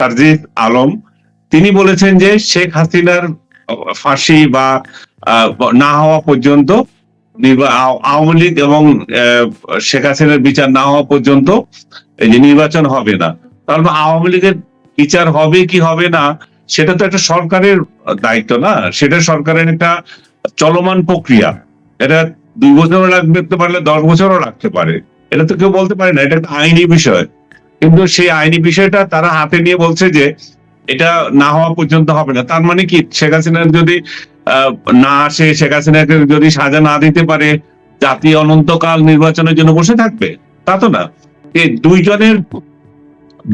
সারজিৎ আলম, তিনি বলেছেন যে শেখ হাসিনার ফাঁসি বা না হওয়া পর্যন্ত আওয়ামী লীগ এবং শেখ হাসিনার বিচার না হওয়া পর্যন্ত নির্বাচন হবে না। তাহলে আওয়ামী লীগের বিচার হবে কি হবে না, সেটা তো একটা সরকারের দায়িত্ব না। সেটা সরকারের একটা চলমান প্রক্রিয়া। এটা দুই বছরও লাগতে পারলে দশ বছরও লাগতে পারে। এটা তো কেউ বলতে পারে না, এটা একটা আইনি বিষয়। কিন্তু সেই আইনি বিষয়টা তারা হাতে নিয়ে বলছে যে এটা না হওয়া পর্যন্ত হবে না। তার মানে কি? শেখ হাসিনার যদি না আসে, শেখ হাসিনাকে যদি সাজা না দিতে পারে, জাতি অনন্তকাল নির্বাচনের জন্য বসে থাকবে? তা তো না। দুইজনের,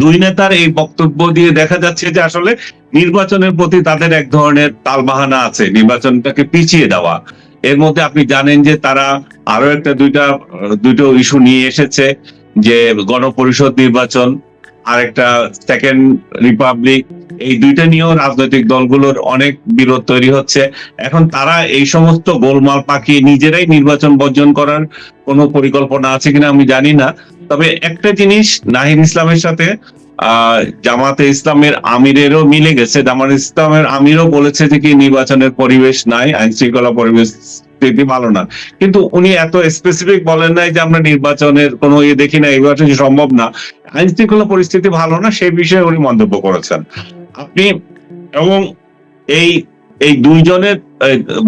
দুই নেতার এই বক্তব্য দিয়ে দেখা যাচ্ছে যে আসলে নির্বাচনের প্রতি তাদের এক ধরনের তালবাহানা আছে, নির্বাচনটাকে পিছিয়ে দেওয়া। এর মধ্যে আপনি জানেন যে তারা আরও একটা দুইটা, দুটো ইস্যু নিয়ে এসেছে। যে গণপরিষদ নির্বাচন আর একটা সেকেন্ড রিপাবলিক এই দুইটা নিয়েও রাজনৈতিক দলগুলোর অনেক বিরোধ তৈরি হচ্ছে। এখন তারা এই সমস্ত গোলমাল পাকিয়ে নিজেরাই নির্বাচন বর্জন করার কোনো পরিকল্পনা আছে কিনা আমি জানি না। তবে একটা জিনিস নাহিদ ইসলামের সাথে জামাতে ইসলামের আমিরেরও মিলে গেছে। জামাত ইসলামের আমিরও বলেছে যে কি নির্বাচনের পরিবেশ নাই আইন শৃঙ্খলা পরিবেশ স্থিতি ভালো না। কিন্তু উনি এত স্পেসিফিক বলেন নাই যে আমরা নির্বাচনের কোনো ইয়ে দেখি না নির্বাচন সম্ভব না। আইন শৃঙ্খলা পরিস্থিতি ভালো না সেই বিষয়ে উনি মন্তব্য করেছেন। আপনি এবং এই এই দুইজনের এই,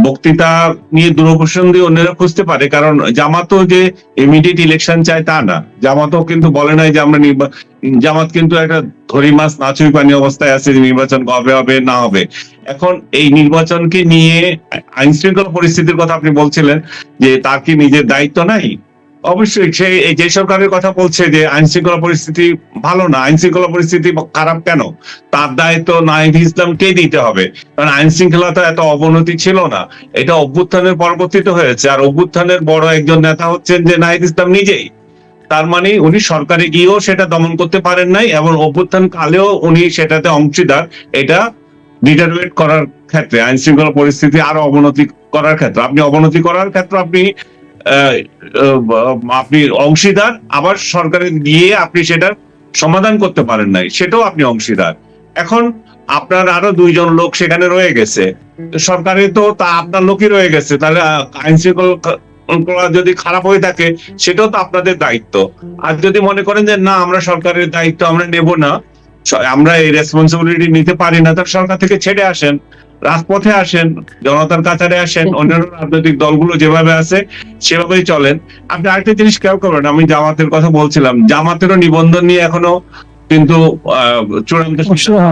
বক্তৃতা নিয়ে দুরভিসন্ধি দিয়ে অন্যরা খুঁজতে পারে, কারণ জামাতও যে ইমিডিয়েট ইলেকশন চায় তা না। জামাতও কিন্তু বলে নাই যে আমরা জামাত কিন্তু একটা ধরি মাছ নাচুই পানি অবস্থায় আছে যে নির্বাচন কবে হবে, না হবে। এখন এই নির্বাচনকে নিয়ে আইন শৃঙ্খলা পরিস্থিতির কথা আপনি বলছিলেন যে তার কি নিজের দায়িত্ব নাই? অবশ্যই সে যে সরকারের কথা বলছে যে আইন শৃঙ্খলা পরিস্থিতি ভালো না আইন শৃঙ্খলা পরিস্থিতি খারাপ কেন? তার দায়িত্ব নাইদ ইসলামকে দিতে হবে। কারণ আইন শৃঙ্খলাতে এত অবনতি ছিল না। এটা অভ্যুত্থানের পরবর্তীতে হয়েছে। আর অভ্যুত্থানের বড় একজন নেতা হচ্ছেন যে নাহিদ ইসলাম নিজেই। তার মানে উনি সরকারে গিয়েও সেটা দমন করতে পারেন নাই এবং অভ্যুত্থান কালেও উনি সেটাতে অংশীদার। এটা ডিটারমিনেট করার ক্ষেত্রে, আইন শৃঙ্খলা পরিস্থিতি আরও অবনতি করার ক্ষেত্রে। আপনি অবনতি করার ক্ষেত্রে আপনি আপনি অংশীদার, আবার সরকারে গিয়ে আপনি সেটা সমাধান করতে পারেন নাই, সেটাও আপনি অংশীদার। এখন আপনার আরও দুইজন লোক সেখানে রয়ে গেছে। সরকারে তো তা আপনার লোকই রয়ে গেছে, তাহলে আইন শৃঙ্খলা যদি খারাপ হয়ে থাকে, সেটাও তো আপনাদের দায়িত্ব। আর যদি মনে করেন যে না, আমরা সরকারের দায়িত্ব আমরা নেব না আমরা এই রেসপন্সিবিলিটি নিতে পারি না, তাহলে সরকার থেকে ছেড়ে আসেন। রাজপথে আসেন জনতার কাতারে আসেন অন্যান্য রাজনৈতিক দলগুলো যেভাবে আছে সেভাবেই চলেন। আপনি আরেকটা জিনিস খেয়াল করবেন আমি জামাতের কথা বলছিলাম। জামাতেরও নিবন্ধন নিয়ে এখনও কিন্তু আহ, চূড়ান্ত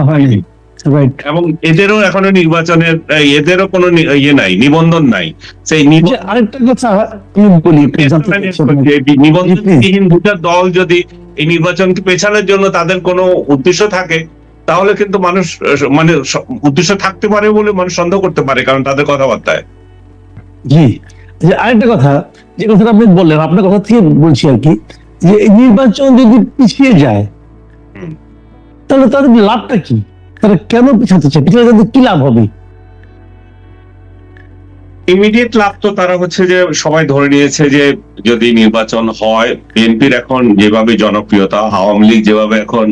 হয়নি। রাইট এবং এদেরও এখনও নির্বাচনের এদেরও কোনো ইয়ে নাই নিবন্ধন নাই। সেই আরেকটা কথা বলি নিবন্ধনবিহীন দুটা দল যদি এই নির্বাচনকে পেছানোর জন্য তাদের কোনো উদ্দেশ্য থাকে তাহলে কিন্তু মানুষ মানে উদ্দেশ্য থাকতে পারে বলে মানুষ সন্দেহ করতে পারে কারণ তাদের কথাবার্তায়। জি। যে আরেকটা কথা যে কথাটা আপনি বললেন আপনার কথা থেকে বলছি আর কি যে এই নির্বাচন যদি পিছিয়ে যায় তাহলে তাদের লাভটা কি? তারা কেন পিছাতে চায়? পিছনে তাদের কি লাভ হবে? ইমিডিয়েট লাভ তো তারা হচ্ছে যে সবাই ধরে নিয়েছে যে যদি নির্বাচন হয়, বিএনপির এখন যেভাবে জনপ্রিয়তা, আওয়ামী লীগ যেভাবে এখন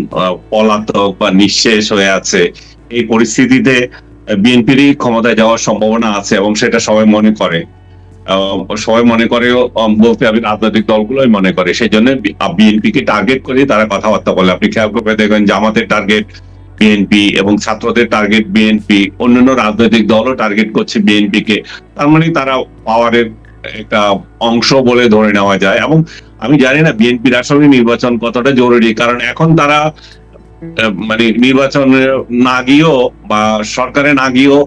পলাতক বা নিঃশেষ হয়ে আছে, এই পরিস্থিতিতে বিএনপিরই ক্ষমতায় যাওয়ার সম্ভাবনা আছে এবং সেটা সবাই মনে করে। সবাই মনে করে বলতে আমি রাজনৈতিক দলগুলোই মনে করে। সেই জন্য বিএনপি কে টার্গেট করে তারা কথাবার্তা বলে। আপনি খেয়াল করে দেখবেন জামাতের টার্গেট বিএনপি এবং ছাত্রদের টার্গেট বিএনপি অন্যান্য রাজনৈতিক দলও টার্গেট করছে বিএনপি কে। তার মানে তারা পাওয়ারের একটা অংশ বলে ধরে নেওয়া যায়। এবং আমি জানি না বিএনপির আসলে নির্বাচন কতটা জরুরি। কারণ এখন তারা মানে নির্বাচনে না গিয়েও বা সরকারে না গিয়েও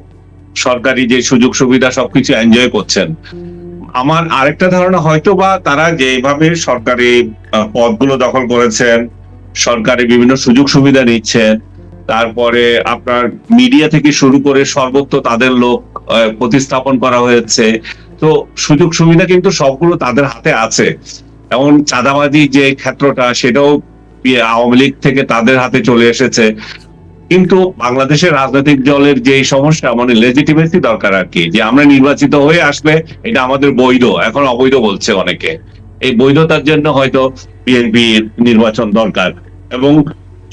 সরকারি যে সুযোগ সুবিধা সবকিছু এনজয় করছেন। আমার আরেকটা ধারণা হয়তো বা তারা যেভাবে সরকারি পদগুলো দখল করেছেন, সরকারি বিভিন্ন সুযোগ সুবিধা নিচ্ছেন তারপরে আপনার মিডিয়া থেকে শুরু করে সর্বত্র তাদের লোক প্রতিস্থাপন করা হয়েছে। তো সুযোগ সুবিধা কিন্তু সবগুলো তাদের হাতে আছে। এমন চাঁদাবাজি যে ক্ষেত্রটা, সেটাও আওয়ামী লীগ থেকে তাদের হাতে চলে এসেছে। কিন্তু বাংলাদেশের রাজনৈতিক দলের যে সমস্যা মানে লেজিটিমেসি দরকার আর কি, যে আমরা নির্বাচিত হয়ে আসলে এটা আমাদের বৈধ, এখন অবৈধ বলছে অনেকে। এই বৈধতার জন্য হয়তো বিএনপি নির্বাচন দরকার। এবং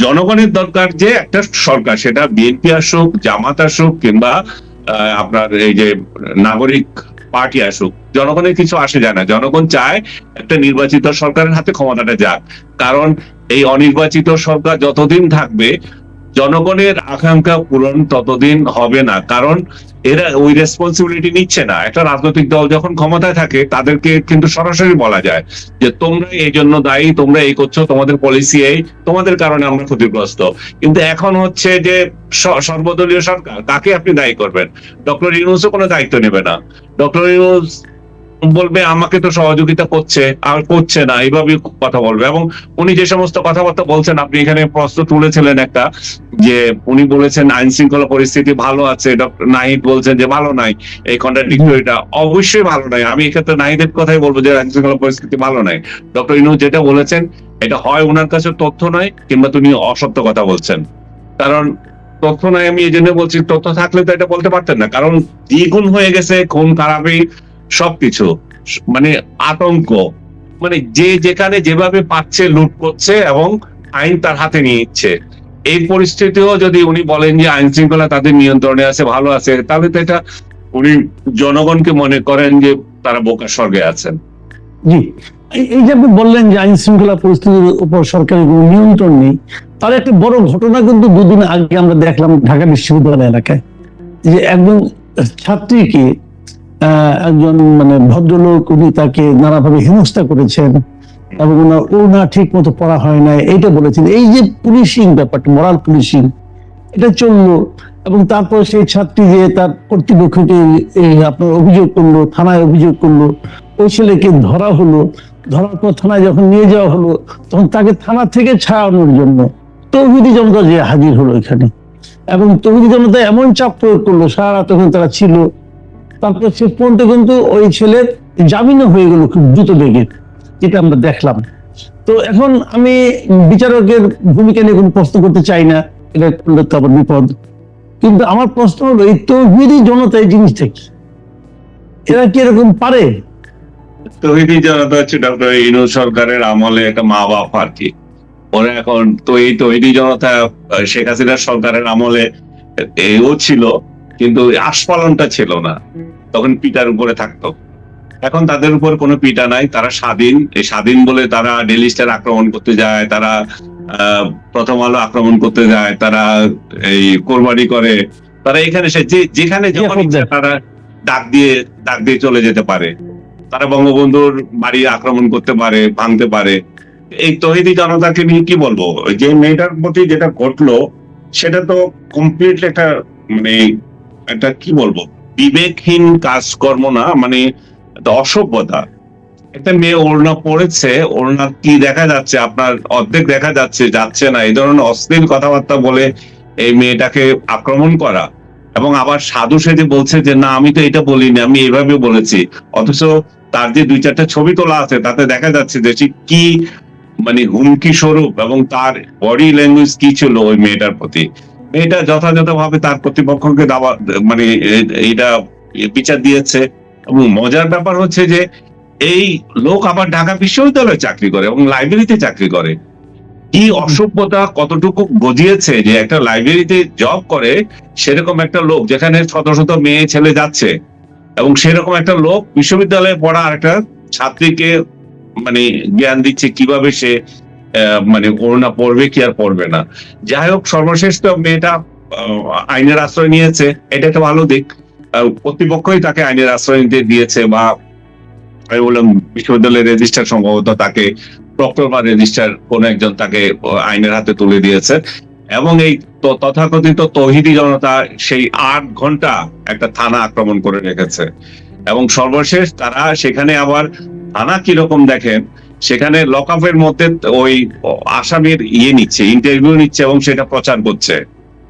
জনগণের দরকার যে একটা সরকার, সেটা বিএনপি আসুক, জামাত আসুক, কিংবা আপনার এই যে নাগরিক পার্টি আসুক, জনগণের কিছু আসে যায় না। জনগণ চায় একটা নির্বাচিত সরকারের হাতে ক্ষমতাটা যাক। কারণ এই অনির্বাচিত সরকার যতদিন থাকবে, জনগণের আকাঙ্ক্ষা পূরণ ততদিন হবে না। কারণ এরা ওই রেসপন্সিবিলিটি নিচ্ছে না। একটা রাজনৈতিক দল যখন ক্ষমতায় থাকে, তাদেরকে কিন্তু সরাসরি বলা যায় যে, তোমরা এই জন্য দায়ী, তোমরা এই করছ, তোমাদের পলিসি এই, তোমাদের কারণে আমরা ক্ষতিগ্রস্ত। কিন্তু এখন হচ্ছে যে সর্বদলীয় সরকার, কাকে আপনি দায়ী করবেন? ডক্টর ইউনুসও কোনো দায়িত্ব নেবে না। ডক্টর ইউনুস বলবে, আমাকে তো সহযোগিতা করছে, আর করছে না। এইভাবে কথা বলবে। এবং উনি যে সমস্ত কথাবার্তা বলছেন, আপনি এখানে প্রশ্ন তুলেছিলেন একটা যে উনি বলেছেন আইন শৃঙ্খলা পরিস্থিতি ভালো আছে ডক্টর নাহিদ বলছেন যে ভালো নাই এই কন্ট্রাডিক্টরিটা অবশ্যই ভালো নাই। আমি এক্ষেত্রে নাহিদের কথাই বলব যে আইন শৃঙ্খলা পরিস্থিতি ভালো নাই। ডক্টর ইনু যেটা বলেছেন এটা হয় ওনার কাছে তথ্য নয় কিংবা তিনি অসত্য কথা বলছেন। কারণ তথ্য নয় আমি এই জন্য বলছি তথ্য থাকলে তো এটা বলতে পারতেন না। কারণ দ্বিগুণ হয়ে গেছে খুন খারাপি সবকিছু। মানে আতঙ্ক। মানে যে যেখানে যেভাবে পাচ্ছে লুট করছে এবং আইন তার হাতে নিয়ে নিচ্ছে। এই পরিস্থিতিও যদি উনি বলেন যে আইন শৃঙ্খলা তাদের নিয়ন্ত্রণে আছে, ভালো আছে, তাহলে তো এটা উনি জনগণকে মনে করেন যে তারা বোকা স্বর্গে আছেন। জি। এই- যে আপনি বললেন যে আইন শৃঙ্খলা পরিস্থিতির উপর সরকারের কোনো নিয়ন্ত্রণ নেই, তার একটা বড় ঘটনা কিন্তু দুদিন আগে আমরা দেখলাম ঢাকা বিশ্ববিদ্যালয় এলাকায়। যে একজন ছাত্রীকে একজন মানে ভদ্রলোক, উনি তাকে নানাভাবে হেনস্থা করেছেন এবং ওনার ও না ঠিক মতো পড়া হয় এইটা বলেছেন। এই যে পুলিশিং ব্যাপারটা পুলিশিং, এটা চলল এবং তারপর সেই ছাত্রী যে তার কর্তৃপক্ষকে আপনার অভিযোগ করল, থানায় অভিযোগ করল, ওই ছেলেকে ধরা হলো। ধরার পর থানায় যখন নিয়ে যাওয়া হলো, তখন তাকে থানা থেকে ছাড়ানোর জন্য তৌহিদি জনতা যে হাজির হলো এখানে। এবং তৌহিদি জনতা এমন চাপ প্রয়োগ করল, সারা রাত তখন তারা ছিল। তারপর শেষ পর্যন্ত কিন্তু ওই ছেলের জামিনও হয়ে গেল খুব দ্রুত বেগে। যেটা আমরা দেখলাম। তো এখন আমি বিচারকের ভূমিকা নিয়ে কোনো প্রশ্ন করতে চাই না, এটা করলে তো আবার বিপদ। কিন্তু আমার প্রশ্ন হলো, এই তৌহিদি জনতা এই জিনিসটা কি? এরা কি এরকম পারে? তহিদি জনতা হচ্ছে ডক্টর ইনু সরকারের আমলে একটা মা বাপ আর কি। ওরা এখন তো এই তহিদি জনতা শেখ হাসিনার সরকারের আমলে এও ছিল, কিন্তু আস্ফালনটা ছিল না। তখন পিটার উপরে থাকতো। এখন তাদের উপর কোনো পিটা নাই তারা স্বাধীন। এই স্বাধীন বলে তারা ডেলি স্টার আক্রমণ করতে যায় তারা প্রথম আলো আক্রমণ করতে যায় তারা এই কোরবানি করে। তারা এখানে যে- যেখানে যখন। তারা ডাক দিয়ে ডাক দিয়ে চলে যেতে পারে। তারা বঙ্গবন্ধুর বাড়ি আক্রমণ করতে পারে ভাঙতে পারে। এই তহিদি জনতাকে নিয়ে কি বলব? যে মেয়েটার প্রতি যেটা ঘটলো সেটা তো কমপ্লিটলি একটা মানে একটা কি বলব? বিবেকহীন কাজকর্ম না মানে একটা অসভ্যতা। একটা মেয়ে ওড়না পড়েছে, ওড়না কি দেখা যাচ্ছে, আপনার অর্ধেক দেখা যাচ্ছে যাচ্ছে না। এই ধরনের অশ্লীল কথাবার্তা বলে এই মেয়েটাকে আক্রমণ করা। এবং আবার সাধু সেজে বলছে যে, না, আমি তো এটা বলিনি, আমি এভাবে বলেছি। অথচ তার যে দুই চারটা ছবি তোলা আছে, তাতে দেখা যাচ্ছে যে সে কি মানে হুমকি স্বরূপ এবং তার বডি ল্যাঙ্গুয়েজ কি ছিল ওই মেয়েটার প্রতি। মেয়েটা যথাযথভাবে তার কর্তৃপক্ষকে দাবা মানে এ- এইটা বিচার দিয়েছে। এবং মজার ব্যাপার হচ্ছে যে এই লোক আবার ঢাকা বিশ্ববিদ্যালয়ে চাকরি করে এবং লাইব্রেরিতে চাকরি করে। কি অসভ্যতা কতটুকু গজিয়েছে যে একটা লাইব্রেরিতে জব করে সেরকম একটা লোক যেখানে শত শত মেয়ে ছেলে যাচ্ছে এবং সেরকম একটা লোক বিশ্ববিদ্যালয়ে পড়া আর একটা ছাত্রীকে মানে জ্ঞান দিচ্ছে কীভাবে সে আহ, মানে করোনা পড়বে কি আর পড়বে না। যাই হোক সর্বশেষ তো মেয়েটা আইনের আশ্রয় নিয়েছে। এটা একটা ভালো দিক। কর্তৃপক্ষই তাকে আইনের আশ্রয় নিতে দিয়েছে বা আমি বললাম বিশ্ববিদ্যালয়ের রেজিস্ট্রার সম্ভবত তাকে প্রক্টর বা রেজিস্ট্রার কোন একজন তাকে আইনের হাতে তুলে দিয়েছে। এবং এই তথাকথিত তৌহিদি জনতা সেই আট ঘণ্টা একটা থানা আক্রমণ করে রেখেছে। এবং সর্বশেষ তারা সেখানে আবার থানা কীরকম দেখেন, সেখানে লকআপের মধ্যে ওই আসামির ইয়ে নিচ্ছে ইন্টারভিউ নিচ্ছে এবং সেটা প্রচার করছে।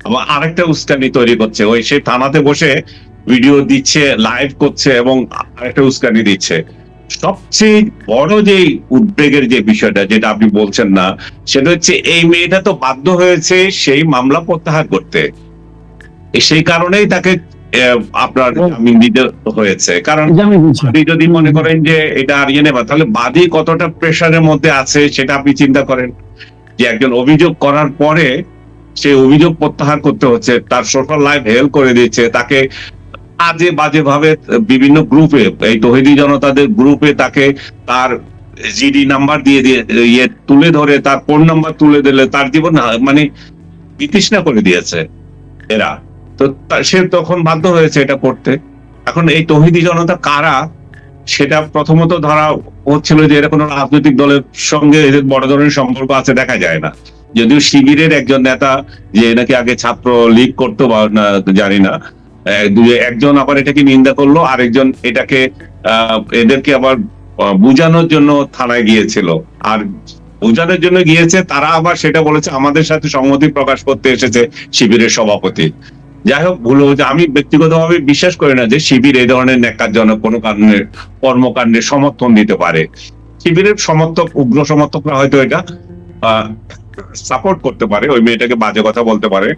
এবং আরেকটা উস্কানি তৈরি করছে। ওই সে থানাতে বসে ভিডিও দিচ্ছে লাইভ করছে এবং আরেকটা উস্কানি দিচ্ছে। সবচেয়ে বড় যে উদ্বেগের যে বিষয়টা যেটা আপনি বলছেন না সেটা হচ্ছে এই মেয়েটা তো বাধ্য হয়েছে সেই মামলা প্রত্যাহার করতে। সেই কারণেই তাকে আপনার জামিন দিতে হয়েছে। কারণ আপনি যদি মনে করেন যে এটা আর ইয়ে নেবা তাহলে বাদী কতটা প্রেশারের মধ্যে আছে সেটা আপনি চিন্তা করেন। যে একজন অভিযোগ করার পরে সে অভিযোগ প্রত্যাহার করতে হচ্ছে তার সোশ্যাল লাইফ হেল্প করে দিচ্ছে তাকে আজে বাজে ভাবে বিভিন্ন গ্রুপে এই তহিদি জনতাদের গ্রুপে তাকে তার জিডি নাম্বার দিয়ে দিয়ে ইয়ে তুলে ধরে, তার ফোন নাম্বার তুলে দিলে, তার জীবন মানে বিতৃষ্ণা করে দিয়েছে এরা। তো সে তখন বাধ্য হয়েছে এটা করতে। এখন এই তহিদি জনতা কারা? সেটা প্রথমত ধরা হচ্ছিল যে এরা কোনো রাজনৈতিক দলের সঙ্গে এদের বড় ধরনের সম্পর্ক আছে, দেখা যায় না। যদিও শিবিরের একজন নেতা যে নাকি আগে ছাত্র লীগ করতো বা জানি না। একজন আবার এটাকে নিন্দা করল আরেকজন এটাকে আহ, এদেরকে আবার আহ, বুঝানোর জন্য থানায় গিয়েছিল। আর বুঝানোর জন্য গিয়েছে তারা আবার সেটা বলেছে আমাদের সাথে সম্মতি প্রকাশ করতে এসেছে শিবিরের সভাপতি। যাই হোক ভুল হয়েছে। আমি ব্যক্তিগতভাবে বিশ্বাস করি না যে শিবির এই ধরনের ন্যাকারজনক কোনো কারণে কর্মকাণ্ডে সমর্থন দিতে পারে। শিবিরের সমর্থক উগ্র সমর্থকরা হয়তো এটা সাপোর্ট করতে পারে, ওই মেয়েটাকে বাজে কথা বলতে পারে।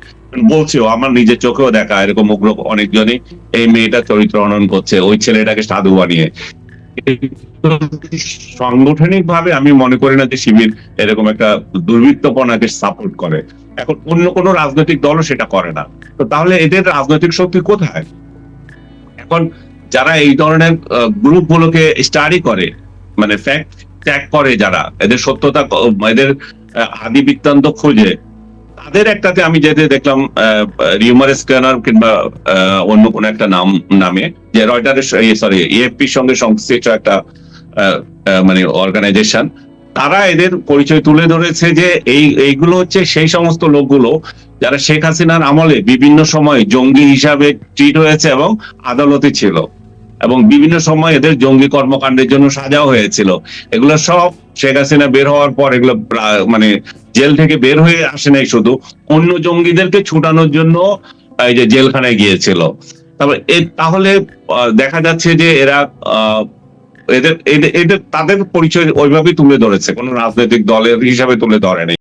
বলছেও, আমার নিজের চোখেও দেখা, এরকম উগ্র অনেকজনই এই মেয়েটা চরিত্র হনন করছে, ওই ছেলেটাকে সাধু বানিয়ে। সাংগঠনিক ভাবে আমি মনে করি না যে শিবির এরকম একটা দুর্বৃত্তপনাকে সাপোর্ট করে। এখন অন্য কোন রাজনৈতিক দলও সেটা করে না। তো তাহলে এদের রাজনৈতিক শক্তি কোথায়? এখন যারা এই ধরনের গ্রুপ গুলোকে স্টাডি করে মানে ফ্যাক্ট ত্যাগ করে যারা, এদের সত্যতা এদের আদি বৃত্তান্ত খোঁজে, তাদের একটাতে আমি যেতে দেখলাম রিউমার স্ক্যানার কিংবা অন্য কোনো একটা নাম, নামে, যে রয়টারের সরি এএফপির সঙ্গে সংশ্লিষ্ট একটা মানে অর্গানাইজেশন তারা এদের পরিচয় তুলে ধরেছে যে এই, এইগুলো হচ্ছে সেই সমস্ত লোকগুলো যারা শেখ হাসিনার আমলে বিভিন্ন সময় জঙ্গি হিসাবে ট্রিট হয়েছে এবং আদালতে ছিল। এবং বিভিন্ন সময় এদের জঙ্গি কর্মকাণ্ডের জন্য সাজাও হয়েছিল। এগুলো সব শেখ হাসিনা বের হওয়ার পর এগুলো মানে জেল থেকে বের হয়ে আসে নাই শুধু, অন্য জঙ্গিদেরকে ছুটানোর জন্য এই যে জেলখানায় গিয়েছিল। তারপর তাহলে দেখা যাচ্ছে যে এরা এদের এদের, তাদের পরিচয় ওইভাবেই তুলে ধরেছে, কোনো রাজনৈতিক দলের হিসাবে তুলে ধরেনি।